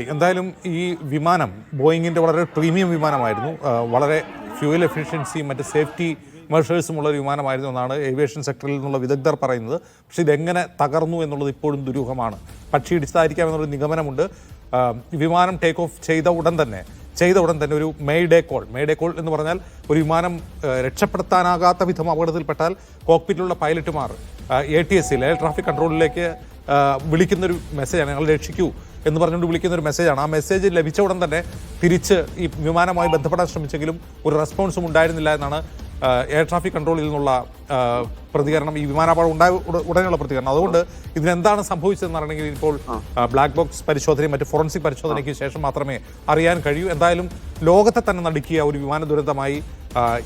എന്തായാലും ഈ വിമാനം ബോയിങ്ങിന്റെ വളരെ പ്രീമിയം വിമാനമായിരുന്നു. വളരെ ഫ്യൂവൽ എഫിഷ്യൻസി മറ്റ് സേഫ്റ്റി മെഷേഴ്സുമുള്ള ഒരു വിമാനമായിരുന്നു എന്നാണ് ഏവിയേഷൻ സെക്ടറിൽ നിന്നുള്ള വിദഗ്ധർ പറയുന്നത്. പക്ഷേ ഇതെങ്ങനെ തകർന്നു എന്നുള്ളത് ഇപ്പോഴും ദുരൂഹമാണ്. പക്ഷി ഇടിച്ചതായിരിക്കാം എന്നൊരു നിഗമനമുണ്ട്. വിമാനം ടേക്ക് ഓഫ് ചെയ്ത ഉടൻ തന്നെ ചെയ്ത ഉടൻ തന്നെ ഒരു mayday call mayday call എന്ന് പറഞ്ഞാൽ ഒരു വിമാനം രക്ഷപ്പെടുത്താനാകാത്ത വിധം അപകടത്തിൽപ്പെട്ടാൽ കോക്പിറ്റിലുള്ള പൈലറ്റുമാർ A T S air traffic കൺട്രോളിലേക്ക് വിളിക്കുന്നൊരു മെസ്സേജാണ്. ഞങ്ങൾ രക്ഷിക്കൂ എന്ന് പറഞ്ഞുകൊണ്ട് വിളിക്കുന്ന ഒരു മെസ്സേജാണ്. ആ മെസ്സേജ് ലഭിച്ച ഉടൻ തന്നെ തിരിച്ച് ഈ വിമാനമായി ബന്ധപ്പെടാൻ ശ്രമിച്ചെങ്കിലും ഒരു റെസ്പോൺസും ഉണ്ടായിരുന്നില്ല എന്നാണ് എയർ ട്രാഫിക് കൺട്രോളിൽ നിന്നുള്ള പ്രതികരണം ഈ വിമാനാപകടം ഉണ്ടായ ഉട- ഉടനെയുള്ള പ്രതികരണം. അതുകൊണ്ട് ഇതിനെന്താണ് സംഭവിച്ചതെന്ന് അറിയണമെങ്കിൽ ഇപ്പോൾ ബ്ലാക്ക് ബോക്സ് പരിശോധനയും മറ്റ് ഫോറൻസിക് പരിശോധനയ്ക്ക് ശേഷം മാത്രമേ അറിയാൻ കഴിയൂ. എന്തായാലും ലോകത്തെ തന്നെ നടുക്കിയ ഒരു വിമാന ദുരന്തമായി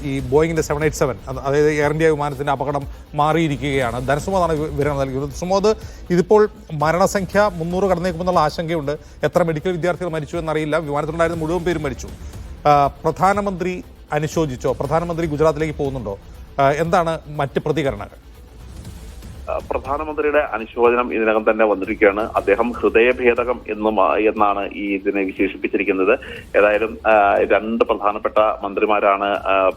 ഈ ബോയിങ്ങിന്റെ സെവൻ എയ്റ്റ് സെവൻ അതായത് എയർ ഇന്ത്യ വിമാനത്തിന്റെ അപകടം മാറിയിരിക്കുകയാണ്. ധനസുമോദാണ് വിവരങ്ങൾ വിവരം നൽകിയത് സുമോദ് ഇതിപ്പോൾ മരണസംഖ്യ മുന്നൂറ് കടന്നേക്കുമെന്നുള്ള ആശങ്കയുണ്ട്. എത്ര മെഡിക്കൽ വിദ്യാർത്ഥികൾ മരിച്ചു എന്നറിയില്ല. വിമാനത്തിലുണ്ടായിരുന്ന മുഴുവൻ പേരും മരിച്ചു. പ്രധാനമന്ത്രി അനുശോചിച്ചോ? പ്രധാനമന്ത്രി ഗുജറാത്തിലേക്ക് പോകുന്നുണ്ടോ? എന്താണ് മറ്റ് പ്രതികരണങ്ങൾ? പ്രധാനമന്ത്രിയുടെ അനുശോചനം ഇതിനകം തന്നെ വന്നിരിക്കുകയാണ്. അദ്ദേഹം ഹൃദയഭേദകം എന്നും എന്നാണ് ഈ ഇതിനെ വിശേഷിപ്പിച്ചിരിക്കുന്നത്. ഏതായാലും രണ്ട് പ്രധാനപ്പെട്ട മന്ത്രിമാരാണ്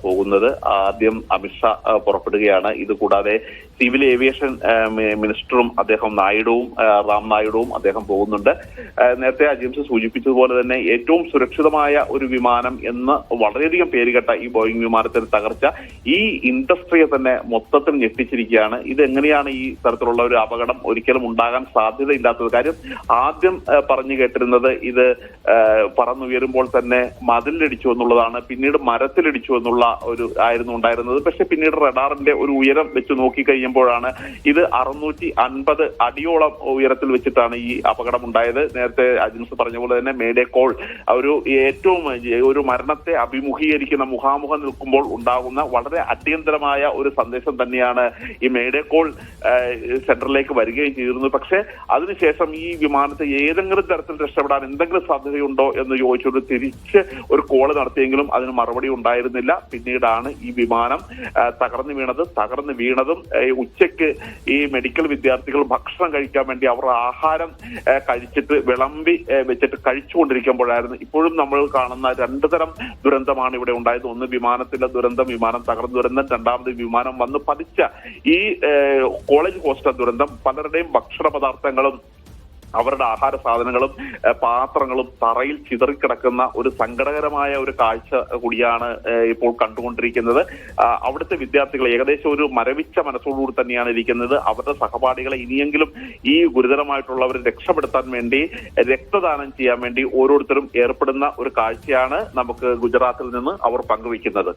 പോകുന്നത്. ആദ്യം അമിത്ഷാ പുറപ്പെടുകയാണ്. ഇതുകൂടാതെ സിവിൽ ഏവിയേഷൻ മിനിസ്റ്ററും അദ്ദേഹം നായിഡുവും റാം നായിഡുവും അദ്ദേഹം പോകുന്നുണ്ട്. നേരത്തെ അജിംസ് സൂചിപ്പിച്ചതുപോലെ തന്നെ ഏറ്റവും സുരക്ഷിതമായ ഒരു വിമാനം എന്ന് വളരെയധികം പേരുകെട്ട ഈ ബോയിങ് വിമാനത്തിന്റെ തകർച്ച ഈ ഇൻഡസ്ട്രിയെ തന്നെ മൊത്തത്തിൽ ഞെട്ടിച്ചിരിക്കുകയാണ്. ഇതെങ്ങനെയാണ് ഈ തരത്തിലുള്ള ഒരു അപകടം ഒരിക്കലും ഉണ്ടാകാൻ സാധ്യതയില്ലാത്തത്. കാര്യം ആദ്യം പറഞ്ഞു കേട്ടിരുന്നത് ഇത് പറന്നുയരുമ്പോൾ തന്നെ മതിലിടിച്ചു എന്നുള്ളതാണ്. പിന്നീട് മരത്തിലിടിച്ചു എന്നുള്ള ഒരു ആയിരുന്നു ഉണ്ടായിരുന്നത്. പക്ഷെ പിന്നീട് റഡാറിന്റെ ഒരു ഉയരം വെച്ച് നോക്കിക്കഴിയുമ്പോഴാണ് ഇത് അറുന്നൂറ്റി അൻപത് അടിയോളം ഉയരത്തിൽ വെച്ചിട്ടാണ് ഈ അപകടം ഉണ്ടായത് നേരത്തെ അജിൻസ് പറഞ്ഞ പോലെ തന്നെ മേഡേ കോൾ ഒരു ഏറ്റവും ഒരു മരണത്തെ അഭിമുഖീകരിക്കുന്ന മുഖാമുഖം നിൽക്കുമ്പോൾ ഉണ്ടാകുന്ന വളരെ അടിയന്തരമായ ഒരു സന്ദേശം തന്നെയാണ് ഈ മേഡേ കോൾ സെന്ററിലേക്ക് വരികയും ചെയ്തിരുന്നു. പക്ഷേ അതിനുശേഷം ഈ വിമാനത്തെ ഏതെങ്കിലും തരത്തിൽ രക്ഷപ്പെടാൻ എന്തെങ്കിലും സാധ്യതയുണ്ടോ എന്ന് ചോദിച്ചുകൊണ്ട് തിരിച്ച് ഒരു കോൾ നടത്തിയെങ്കിലും അതിന് മറുപടി ഉണ്ടായിരുന്നില്ല. പിന്നീടാണ് ഈ വിമാനം തകർന്നു വീണത്. തകർന്നു വീണതും ഉച്ചയ്ക്ക് ഈ മെഡിക്കൽ വിദ്യാർത്ഥികൾ ഭക്ഷണം കഴിക്കാൻ വേണ്ടി അവർ ആഹാരം കഴിച്ചിട്ട് വിളമ്പി വെച്ചിട്ട് കഴിച്ചുകൊണ്ടിരിക്കുമ്പോഴായിരുന്നു ഇപ്പോഴും നമ്മൾ കാണുന്ന രണ്ടു തരം ദുരന്തമാണ് ഇവിടെ ഉണ്ടായത്. ഒന്ന് വിമാനത്തിലെ ദുരന്തം വിമാനം തകർന്ന. ദുരന്തം രണ്ടാമത് വിമാനം വന്ന് പതിച്ച ഈ കോളേജ് ഹോസ്റ്റൽ ദുരന്തം പലരുടെയും ഭക്ഷണ പദാർത്ഥങ്ങളും അവരുടെ ആഹാര സാധനങ്ങളും പാത്രങ്ങളും തറയിൽ ചിതറിക്കിടക്കുന്ന ഒരു സങ്കടകരമായ ഒരു കാഴ്ച കൂടിയാണ് ഇപ്പോൾ കണ്ടുകൊണ്ടിരിക്കുന്നത്. അവിടുത്തെ വിദ്യാർത്ഥികൾ ഏകദേശം ഒരു മരവിച്ച മനസ്സോടുകൂടി തന്നെയാണ് ഇരിക്കുന്നത്. അവരുടെ സഹപാഠികളെ ഇനിയെങ്കിലും ഈ ഗുരുതരമായിട്ടുള്ളവരെ രക്ഷപ്പെടുത്താൻ വേണ്ടി രക്തദാനം ചെയ്യാൻ വേണ്ടി ഓരോരുത്തരും ഏർപ്പെടുന്ന ഒരു കാഴ്ചയാണ് നമുക്ക് ഗുജറാത്തിൽ നിന്ന് അവർ പങ്കുവയ്ക്കുന്നത്.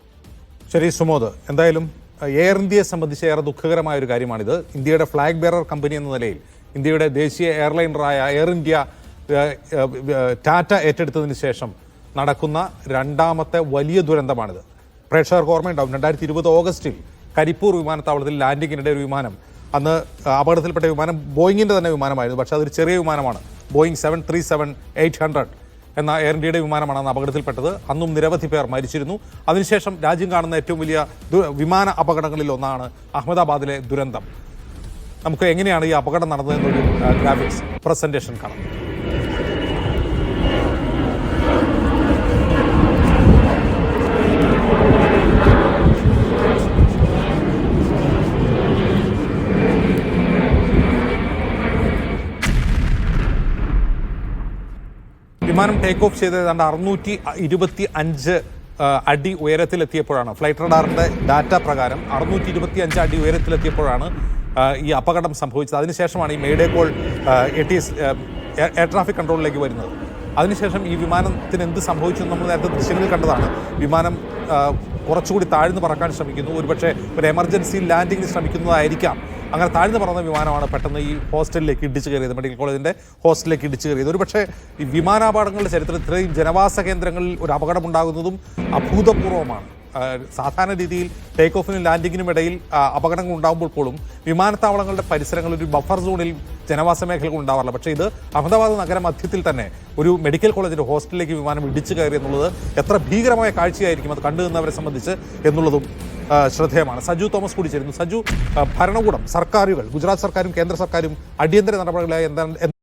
ശരി സുമോദ് എന്തായാലും എയർ ഇന്ത്യയെ സംബന്ധിച്ച് ഏറെ ദുഃഖകരമായ ഒരു കാര്യമാണിത്. ഇന്ത്യയുടെ ഫ്ലാഗ് ബെയറർ കമ്പനി എന്ന നിലയിൽ ഇന്ത്യയുടെ ദേശീയ എയർലൈനറായ എയർ ഇന്ത്യ ടാറ്റ ഏറ്റെടുത്തതിന് ശേഷം നടക്കുന്ന രണ്ടാമത്തെ വലിയ ദുരന്തമാണിത്. പ്രേക്ഷകർക്ക് ഓർമ്മയുണ്ടാവും രണ്ടായിരത്തി ഇരുപത് ഓഗസ്റ്റിൽ കരിപ്പൂർ വിമാനത്താവളത്തിൽ ലാൻഡിങ്ങിനിടെ ഒരു വിമാനം അന്ന് അപകടത്തിൽപ്പെട്ട വിമാനം ബോയിങ്ങിന്റെ തന്നെ വിമാനമായിരുന്നു. പക്ഷേ അതൊരു ചെറിയ വിമാനമാണ്. Boeing seven three seven eight hundred എന്ന എയർ ഇന്ത്യയുടെ വിമാനമാണ് അന്ന് അപകടത്തിൽപ്പെട്ടത്. അന്നും നിരവധി പേർ മരിച്ചിരുന്നു. അതിനുശേഷം രാജ്യം കാണുന്ന ഏറ്റവും വലിയ വിമാന അപകടങ്ങളിൽ ഒന്നാണ് അഹമ്മദാബാദിലെ ദുരന്തം. നമുക്ക് എങ്ങനെയാണ് ഈ അപകടം നടന്നതെന്നൊരു ഗ്രാഫിക്സ് പ്രസന്റേഷൻ കാണാം. വിമാനം ടേക്ക് ഓഫ് ചെയ്ത് ഏതാണ്ട് അറുന്നൂറ്റി ഇരുപത്തി അഞ്ച് അടി ഉയരത്തിലെത്തിയപ്പോഴാണ്. ഫ്ലൈറ്റ് റഡാറിന്റെ ഡാറ്റ പ്രകാരം അറുന്നൂറ്റി ഇരുപത്തി അഞ്ച് അടി ഉയരത്തിലെത്തിയപ്പോഴാണ് ഈ അപകടം സംഭവിച്ചത്. അതിനുശേഷമാണ് ഈ mayday call A T S air traffic കൺട്രോളിലേക്ക് വരുന്നത്. അതിനുശേഷം ഈ വിമാനത്തിന് എന്ത് സംഭവിച്ചു നമ്മൾ നേരത്തെ ദൃശ്യങ്ങളിൽ കണ്ടതാണ്. വിമാനം കുറച്ചുകൂടി താഴ്ന്നു പറക്കാൻ ശ്രമിക്കുന്നു. ഒരുപക്ഷെ ഒരു എമർജൻസി ലാൻഡിങ്ങിന് ശ്രമിക്കുന്നതായിരിക്കാം. അങ്ങനെ താഴ്ന്നു പറന്ന വിമാനമാണ് പെട്ടെന്ന് ഈ ഹോസ്റ്റലിലേക്ക് ഇടിച്ചു കയറിയത്. മെഡിക്കൽ കോളേജിന്റെ ഹോസ്റ്റലിലേക്ക് ഇടിച്ചു കയറിയത്. ഒരു പക്ഷേ ഈ വിമാനാപകടങ്ങളുടെ ചരിത്രത്തിൽ ഇത്രയും ജനവാസ കേന്ദ്രങ്ങളിൽ ഒരു അപകടം ഉണ്ടാകുന്നതും അഭൂതപൂർവമാണ് സാധാരണ രീതിയിൽ ടേക്ക് ഓഫിനും ലാൻഡിങ്ങിനും ഇടയിൽ അപകടങ്ങൾ ഉണ്ടാകുമ്പോൾ പോലും വിമാനത്താവളങ്ങളുടെ പരിസരങ്ങളിൽ ഒരു ബഫർ സോണിൽ ജനവാസ മേഖലകൾ ഉണ്ടാവാറില്ല. പക്ഷേ ഇത് അഹമ്മദാബാദ് നഗര മധ്യത്തിൽ തന്നെ ഒരു മെഡിക്കൽ കോളേജിന്റെ ഹോസ്റ്റലിലേക്ക് വിമാനം ഇടിച്ചു കയറി എന്നുള്ളത് എത്ര ഭീകരമായ കാഴ്ചയായിരിക്കും അത് കണ്ടു നിന്നവരെ സംബന്ധിച്ച് എന്നുള്ളതും ശ്രദ്ധേയമാണ്. സജു തോമസ് കൂടി ചേരുന്നു സജു ഭരണകൂടം സർക്കാരുകൾ ഗുജറാത്ത് സർക്കാരും കേന്ദ്ര സർക്കാരും അടിയന്തര നടപടികളായി എന്താണ്